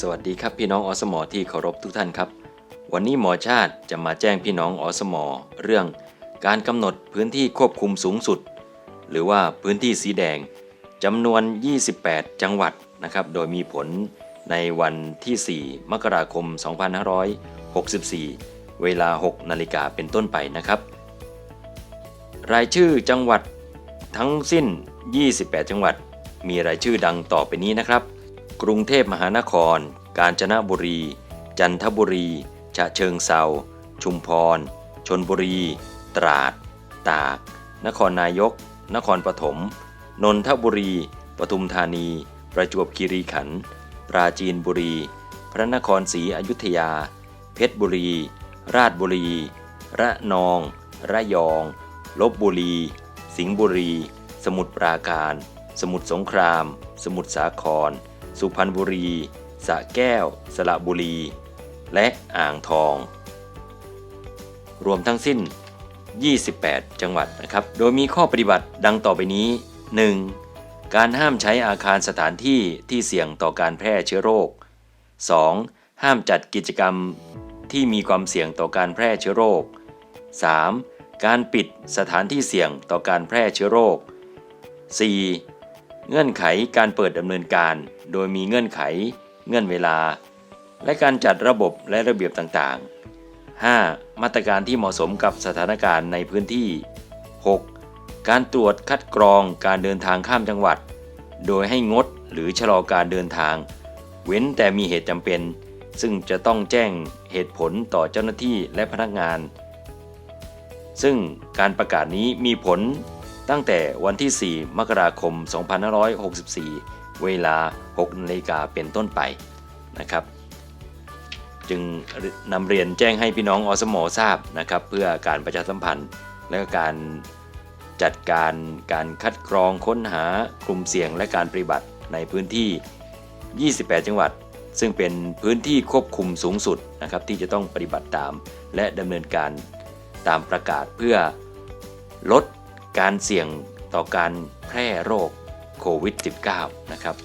สวัสดีครับพี่น้องอสมอที่เคารพทุกท่านครับ วันนี้หมอชาติจะมาแจ้งพี่น้องอสมอเรื่องการกำหนดพื้นที่ควบคุมสูงสุด หรือว่าพื้นที่สีแดงจำนวน 28 จังหวัดนะครับโดยมีผลในวันที่ 4 มกราคม 2564 เวลา 6 นาฬิกาเป็นต้นไปนะครับ รายชื่อจังหวัดทั้งสิ้น 28 จังหวัด มีรายชื่อดังต่อไปนี้นะครับ กรุงเทพมหานคร กาญจนบุรี จันทบุรี ฉะเชิงเซาชุมพร ชนบุรี ตราด ตาก นครนายก นครปฐม นนทบุรี ปทุมธานี ประจวบคีรีขันธ์ ปราจีนบุรี พระนครศรีอยุธยา เพชรบุรี ราชบุรี ระนอง ระยอง ลบบุรี สิงห์บุรี สมุทรปราการ สมุทรสงคราม สมุทรสาคร สุพรรณบุรีสระแก้ว สระบุรี และอ่างทอง รวมทั้งสิ้น 28 จังหวัดนะครับ โดยมีข้อปฏิบัติดังต่อไปนี้ 1. การห้ามใช้อาคารสถานที่ที่เสี่ยงต่อการแพร่เชื้อโรค 2. ห้ามจัดกิจกรรมที่มีความเสี่ยงต่อการแพร่เชื้อโรค 3. การปิดสถานที่เสี่ยงต่อการแพร่เชื้อโรค 4. เงื่อนไขการเปิดดำเนินการ โดยมีเงื่อนไข เงื่อนเวลา และการจัดระบบและระเบียบต่างๆ 5. มาตรการที่เหมาะสมกับสถานการณ์ในพื้นที่ 6. การตรวจคัดกรองการเดินทางข้ามจังหวัด โดยให้งดหรือชะลอการเดินทาง เว้นแต่มีเหตุจำเป็น ซึ่งจะต้องแจ้งเหตุผลต่อเจ้าหน้าที่และพนักงาน ซึ่งการประกาศนี้มีผล ตั้งแต่วันที่ 4 มกราคม 2564 เวลา6นาฬิกาเป็นต้นไปนะครับ จึงนำเรียนแจ้งให้พี่น้องอสมอทราบนะครับ เพื่อการประชาสัมพันธ์ และการจัดการการคัดกรองค้นหากลุ่มเสี่ยงและการปฏิบัติในพื้นที่ 28 จังหวัด ซึ่งเป็นพื้นที่ควบคุมสูงสุดนะครับที่จะต้องปฏิบัติตาม และดำเนินการตามประกาศเพื่อลด การเสี่ยงต่อการแพร่โรคโควิด -19 นะครับ